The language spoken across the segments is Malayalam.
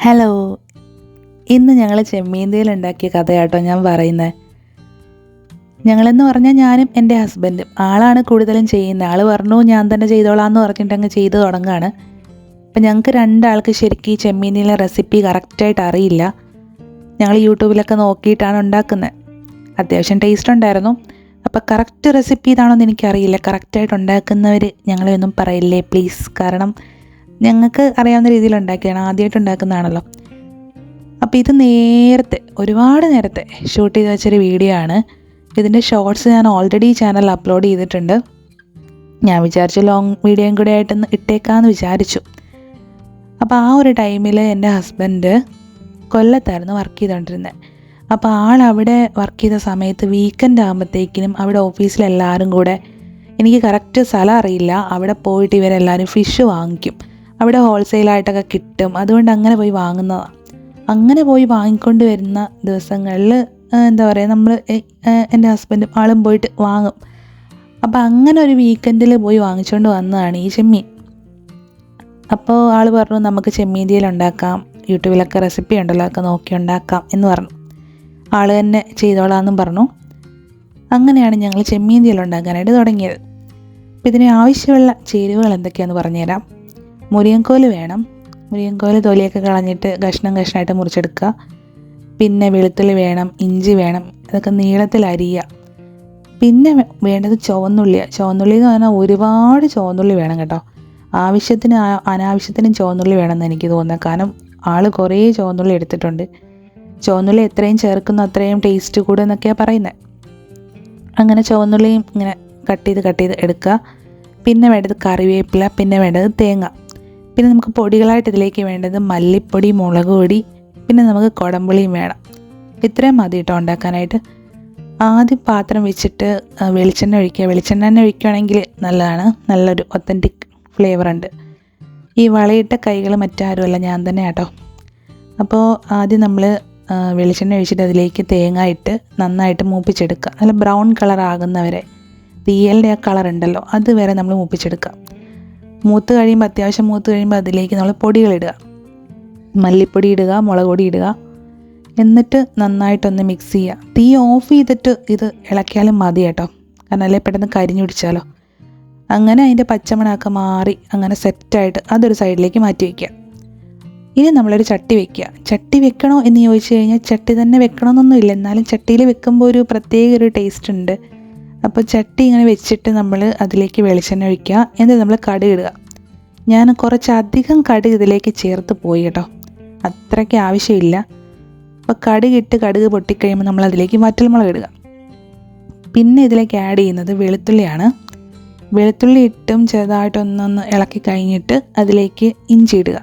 ഹലോ. ഇന്ന് ഞങ്ങൾ ചെമ്മീന്തയിൽ ഉണ്ടാക്കിയ കഥയാട്ടോ ഞാൻ പറയുന്നത് ഞങ്ങളെന്ന് പറഞ്ഞാൽ ഞാനും എന്റെ ഹസ്ബൻഡും ആളാണ് കൂടുതലും ചെയ്യുന്നത് ആൾ പറഞ്ഞു ഞാൻ തന്നെ ചെയ്തോളാം എന്ന് പറഞ്ഞിട്ട് അങ്ങ് ചെയ്ത് തുടങ്ങുകയാണ് അപ്പം ഞങ്ങൾക്ക് രണ്ടാൾക്ക് ശരിക്കും ഈ ചെമ്മീനിലെ റെസിപ്പി കറക്റ്റായിട്ട് അറിയില്ല. ഞങ്ങൾ യൂട്യൂബിലൊക്കെ നോക്കിയിട്ടാണ് ഉണ്ടാക്കുന്നത് അത്യാവശ്യം ടേസ്റ്റ് ഉണ്ടായിരുന്നു. അപ്പോൾ കറക്റ്റ് റെസിപ്പി ഇതാണോ എന്ന് എനിക്കറിയില്ല. കറക്റ്റായിട്ട് ഉണ്ടാക്കുന്നവർ ഞങ്ങളെ ഒന്നും പറയില്ലേ? പ്ലീസ് കാരണം ഞങ്ങൾക്ക് അറിയാവുന്ന രീതിയിൽ ഉണ്ടാക്കിയാണ്. ആദ്യമായിട്ട് ഉണ്ടാക്കുന്നതാണല്ലോ. അപ്പോൾ ഇത് നേരത്തെ ഒരുപാട് നേരത്തെ ഷൂട്ട് ചെയ്ത് വെച്ചൊരു വീഡിയോ ആണ്. ഇതിന്റെ ഷോർട്സ് ഞാൻ ഓൾറെഡി ചാനൽ അപ്ലോഡ് ചെയ്തിട്ടുണ്ട്. ഞാൻ വിചാരിച്ചു ലോങ് വീഡിയോയും കൂടെ ആയിട്ടൊന്ന് ഇട്ടേക്കാന്ന് വിചാരിച്ചു. അപ്പോൾ ആ ഒരു ടൈമിൽ എന്റെ ഹസ്ബൻഡ് കൊല്ലത്തായിരുന്നു വർക്ക് ചെയ്തുകൊണ്ടിരുന്നത് അപ്പോൾ ആൾ അവിടെ വർക്ക് ചെയ്ത സമയത്ത് വീക്കെൻഡ് ആകുമ്പോഴത്തേക്കിനും അവിടെ ഓഫീസിലെല്ലാവരും കൂടെ എനിക്ക് കറക്റ്റ് സ്ഥലം അറിയില്ല. അവിടെ പോയിട്ട് ഇവരെല്ലാവരും ഫിഷ് വാങ്ങിക്കും. അവിടെ ഹോൾസെയിലായിട്ടൊക്കെ കിട്ടും. അതുകൊണ്ട് അങ്ങനെ പോയി വാങ്ങുന്നതാണ് അങ്ങനെ പോയി വാങ്ങിക്കൊണ്ട് വരുന്ന ദിവസങ്ങളിൽ എന്താ പറയുക നമ്മൾ എന്റെ ഹസ്ബൻഡും ആളും പോയിട്ട് വാങ്ങും. അപ്പോൾ അങ്ങനെ ഒരു വീക്കെൻഡിൽ പോയി വാങ്ങിച്ചുകൊണ്ട് വന്നതാണ് ഈ ചെമ്മീൻ. അപ്പോൾ ആൾ പറഞ്ഞു നമുക്ക് ചെമ്മീൻ ഉണ്ടാക്കാം. യൂട്യൂബിലൊക്കെ റെസിപ്പി ഉണ്ടല്ലോ ഒക്കെ നോക്കി ഉണ്ടാക്കാം എന്ന് പറഞ്ഞു. ആൾ തന്നെ ചെയ്തോളാമെന്നും പറഞ്ഞു. അങ്ങനെയാണ് ഞങ്ങൾ ചെമ്മീൻ തീയൽ ഉണ്ടാക്കാനായിട്ട് തുടങ്ങിയത്. അപ്പോൾ ഇതിന് ആവശ്യമുള്ള ചേരുവകൾ എന്തൊക്കെയാണെന്ന് പറഞ്ഞുതരാം. മുരിയൻകോൽ വേണം. മുരിയൻകോൽ തൊലിയൊക്കെ കളഞ്ഞിട്ട് കഷ്ണം കഷ്ണമായിട്ട് മുറിച്ചെടുക്കുക. പിന്നെ വെളുത്തുള്ളി വേണം ഇഞ്ചി വേണം അതൊക്കെ നീളത്തിൽ അരിയുക. പിന്നെ വേണ്ടത് ചുവന്നുള്ളിയാണ് ചുവന്നുള്ളി എന്ന് പറഞ്ഞാൽ ഒരുപാട് ചുവന്നുള്ളി വേണം കേട്ടോ. ആവശ്യത്തിന് അനാവശ്യത്തിനും ചുവന്നുള്ളി വേണമെന്ന് എനിക്ക് തോന്നുന്നത് കാരണം ആൾ കുറേ ചുവന്നുള്ളി എടുത്തിട്ടുണ്ട്. ചുവന്നുള്ളി എത്രയും ചേർക്കുന്നു അത്രയും ടേസ്റ്റ് കൂടും എന്നൊക്കെയാണ് പറയുന്നത് അങ്ങനെ ചുവന്നുള്ളിയും ഇങ്ങനെ കട്ട് ചെയ്ത് കട്ട് ചെയ്ത് എടുക്കുക. പിന്നെ വേണ്ടത് കറിവേപ്പില പിന്നെ വേണ്ടത് തേങ്ങ. പിന്നെ നമുക്ക് പൊടികളായിട്ട് ഇതിലേക്ക് വേണ്ടത് മല്ലിപ്പൊടി മുളക് പൊടി പിന്നെ നമുക്ക് കുടംപുളിയും വേണം. ഇത്രയും മതി കേട്ടോ ഉണ്ടാക്കാനായിട്ട്. ആദ്യം പാത്രം വെച്ചിട്ട് വെളിച്ചെണ്ണ ഒഴിക്കുക. വെളിച്ചെണ്ണ തന്നെ ഒഴിക്കുകയാണെങ്കിൽ നല്ലതാണ്. നല്ലൊരു ഒത്തന്റിക് ഫ്ലേവർ ഉണ്ട്. ഈ വളയിട്ട കൈകൾ മറ്റാരുമല്ല ഞാൻ തന്നെ കേട്ടോ. അപ്പോൾ ആദ്യം നമ്മൾ വെളിച്ചെണ്ണ ഒഴിച്ചിട്ട് അതിലേക്ക് തേങ്ങ ഇട്ട് നന്നായിട്ട് മൂപ്പിച്ചെടുക്കുക. നല്ല ബ്രൗൺ കളർ ആകുന്നവരെ. തീയലിന്റെ ആ കളർ ഉണ്ടല്ലോ അതുവരെ നമ്മൾ മൂപ്പിച്ചെടുക്കുക. മൂത്ത് കഴിയുമ്പോൾ അത്യാവശ്യം മൂത്ത് കഴിയുമ്പോൾ അതിലേക്ക് നമ്മൾ പൊടികളിടുക മല്ലിപ്പൊടി ഇടുക മുളക് പൊടി ഇടുക. എന്നിട്ട് നന്നായിട്ടൊന്ന് മിക്സ് ചെയ്യുക. തീ ഓഫ് ചെയ്തിട്ട് ഇത് ഇളക്കിയാലും മതി കേട്ടോ. കാരണം അല്ലെങ്കിൽ പെട്ടെന്ന് കരിഞ്ഞു പിടിച്ചാലോ. അങ്ങനെ അതിന്റെ പച്ചമണമൊക്കെ മാറി അങ്ങനെ സെറ്റായിട്ട് അതൊരു സൈഡിലേക്ക് മാറ്റി വയ്ക്കുക ഇനി നമ്മളൊരു ചട്ടി വെക്കുക. ചട്ടി വെക്കണോ എന്ന് ചോദിച്ചു കഴിഞ്ഞാൽ ചട്ടി തന്നെ വെക്കണമെന്നൊന്നുമില്ല എന്നാലും ചട്ടിയിൽ വെക്കുമ്പോൾ ഒരു പ്രത്യേക ഒരു ടേസ്റ്റ് ഉണ്ട്. അപ്പോൾ ചട്ടി ഇങ്ങനെ വെച്ചിട്ട് നമ്മൾ അതിലേക്ക് വെളിച്ചെണ്ണ ഒഴിക്കുക. എന്നിട്ട് നമ്മൾ കടുക് ഇടുക. ഞാൻ കുറച്ചധികം കടുക് ഇതിലേക്ക് ചേർത്ത് പോയി കേട്ടോ. അത്രയ്ക്ക് ആവശ്യമില്ല. അപ്പോൾ കടുക് ഇട്ട് കടുക് പൊട്ടിക്കഴിയുമ്പോൾ നമ്മൾ അതിലേക്ക് വറ്റൽമുളക് ഇടുക. പിന്നെ ഇതിലേക്ക് ആഡ് ചെയ്യുന്നത് വെളുത്തുള്ളിയാണ്. വെളുത്തുള്ളി ഇട്ടും ചെറുതായിട്ടൊന്നൊന്ന് ഇളക്കി കഴിഞ്ഞിട്ട് അതിലേക്ക് ഇഞ്ചി ഇടുക.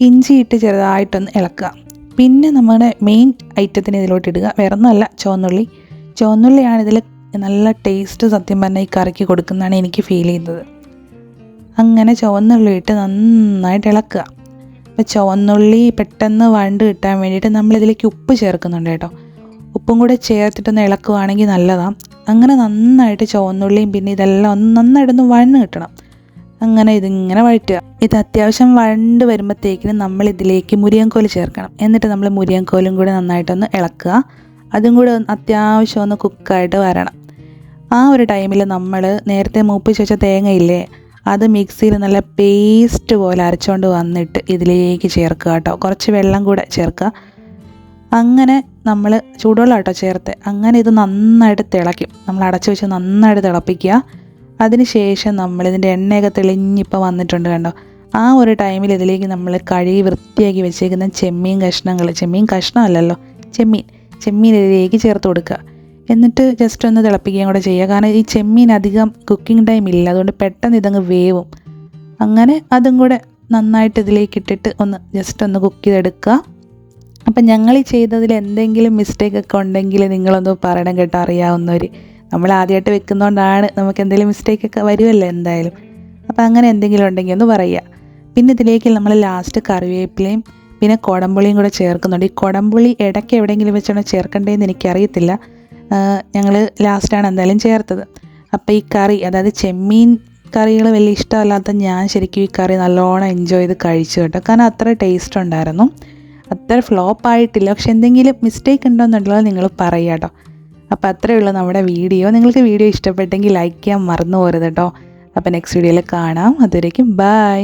ഇഞ്ചി ഇട്ട് ചെറുതായിട്ടൊന്ന് ഇളക്കുക. പിന്നെ നമ്മുടെ മെയിൻ ഐറ്റത്തിന് ഇതിലോട്ട് ഇടുക. വേറൊന്നുമല്ല ചുവന്നുള്ളി. ചുവന്നുള്ളിയാണ് ഇതിൽ നല്ല ടേസ്റ്റ് സത്യം പറഞ്ഞാൽ ഈ കറിക്ക് കൊടുക്കുന്നതാണ് എനിക്ക് ഫീൽ ചെയ്യുന്നത്. അങ്ങനെ ചുവന്നുള്ളി ഇട്ട് നന്നായിട്ട് ഇളക്കുക. അപ്പോൾ ചുവന്നുള്ളി പെട്ടെന്ന് വണ്ട് കിട്ടാൻ വേണ്ടിയിട്ട് നമ്മളിതിലേക്ക് ഉപ്പ് ചേർക്കുന്നുണ്ട് കേട്ടോ. ഉപ്പും കൂടെ ചേർത്തിട്ടൊന്ന് ഇളക്കുവാണെങ്കിൽ നല്ലതാണ് അങ്ങനെ നന്നായിട്ട് ചുവന്നുള്ളിയും പിന്നെ ഇതെല്ലാം ഒന്ന് നന്നായിട്ടൊന്ന് വണ്ണ് കിട്ടണം. അങ്ങനെ ഇതിങ്ങനെ വഴറ്റുക. ഇത് അത്യാവശ്യം വണ്ട് വരുമ്പോഴത്തേക്കിനും നമ്മൾ ഇതിലേക്ക് ചേർക്കണം. എന്നിട്ട് നമ്മൾ മുരിയൻകോലും കൂടെ നന്നായിട്ടൊന്ന് ഇളക്കുക. അതും കൂടെ അത്യാവശ്യം ഒന്ന് കുക്കായിട്ട് വരണം. ആ ഒരു ടൈമിൽ നമ്മൾ നേരത്തെ മൂപ്പിച്ച് വെച്ച തേങ്ങയില്ലേ അത് മിക്സിയിൽ നല്ല പേസ്റ്റ് പോലെ അരച്ചുകൊണ്ട് വന്നിട്ട് ഇതിലേക്ക് ചേർക്കുക കേട്ടോ. കുറച്ച് വെള്ളം കൂടെ ചേർക്കുക. അങ്ങനെ നമ്മൾ ചൂടുവെള്ളം കേട്ടോ ചേർത്ത്. അങ്ങനെ ഇത് നന്നായിട്ട് തിളയ്ക്കും. നമ്മൾ അടച്ചു വെച്ച് നന്നായിട്ട് തിളപ്പിക്കുക. അതിനുശേഷം നമ്മൾ ഇതിന്റെ എണ്ണയൊക്കെ തെളിഞ്ഞിപ്പോൾ വന്നിട്ടുണ്ട് കണ്ടോ? ആ ഒരു ടൈമിൽ ഇതിലേക്ക് നമ്മൾ കഴുകി വൃത്തിയാക്കി വെച്ചേക്കുന്ന ചെമ്മീൻ കഷ്ണങ്ങൾ ചെമ്മീൻ കഷ്ണമല്ലല്ലോ ചെമ്മീൻ. ചെമ്മീൻ ഇതിലേക്ക് ചേർത്ത് കൊടുക്കുക. എന്നിട്ട് ജസ്റ്റ് ഒന്ന് തിളപ്പിക്കുകയും കൂടെ ചെയ്യുക. കാരണം ഈ ചെമ്മീൻ അധികം കുക്കിംഗ് ടൈം ഇല്ല. അതുകൊണ്ട് പെട്ടെന്ന് ഇതങ്ങ് വേവും. അങ്ങനെ അതും കൂടെ നന്നായിട്ട് ഇതിലേക്ക് ഇട്ടിട്ട് ഒന്ന് ജസ്റ്റ് ഒന്ന് കുക്ക് ചെയ്തെടുക്കുക. അപ്പം ഞങ്ങൾ ഈ ചെയ്തതിൽ എന്തെങ്കിലും മിസ്റ്റേക്ക് ഒക്കെ ഉണ്ടെങ്കിൽ നിങ്ങളൊന്ന് പറയണം കേട്ടോ അറിയാവുന്നവർ. നമ്മൾ ആദ്യമായിട്ട് വെക്കുന്നതുകൊണ്ടാണ് നമുക്ക് എന്തെങ്കിലും മിസ്റ്റേക്ക് ഒക്കെ വരുമല്ലോ എന്തായാലും. അപ്പം അങ്ങനെ എന്തെങ്കിലും ഉണ്ടെങ്കിൽ ഒന്ന് പറയുക. പിന്നെ ഇതിലേക്ക് നമ്മൾ ലാസ്റ്റ് കറിവേപ്പിലയും പിന്നെ കുടംപുളിയും കൂടെ ചേർക്കുന്നുണ്ട്. ഈ കുടംപുളി ഇടയ്ക്ക് എവിടെയെങ്കിലും വെച്ചാണോ ചേർക്കേണ്ടതെന്ന് എനിക്കറിയത്തില്ല. ഞങ്ങൾ ലാസ്റ്റാണ് എന്തായാലും ചേർത്തത്. അപ്പോൾ ഈ കറി അതായത് ചെമ്മീൻ കറികൾ വലിയ ഇഷ്ടമല്ലാത്ത ഞാൻ ശരിക്കും ഈ കറി നല്ലോണം എൻജോയ് ചെയ്ത് കഴിച്ചു കേട്ടോ. കാരണം അത്ര ടേസ്റ്റ് ഉണ്ടായിരുന്നു. അത്ര ഫ്ലോപ്പ് ആയിട്ടില്ല. പക്ഷെ എന്തെങ്കിലും മിസ്റ്റേക്ക് ഉണ്ടോയെന്നുള്ളത് നിങ്ങൾ പറയുക കേട്ടോ. അപ്പോൾ അത്രയേ ഉള്ളൂ നമ്മുടെ വീഡിയോ. നിങ്ങൾക്ക് വീഡിയോ ഇഷ്ടപ്പെട്ടെങ്കിൽ ലൈക്ക് ചെയ്യാൻ മറന്നു പോരുത് കേട്ടോ. അപ്പോൾ നെക്സ്റ്റ് വീഡിയോയിൽ കാണാം. അതുവരേക്കും ബൈ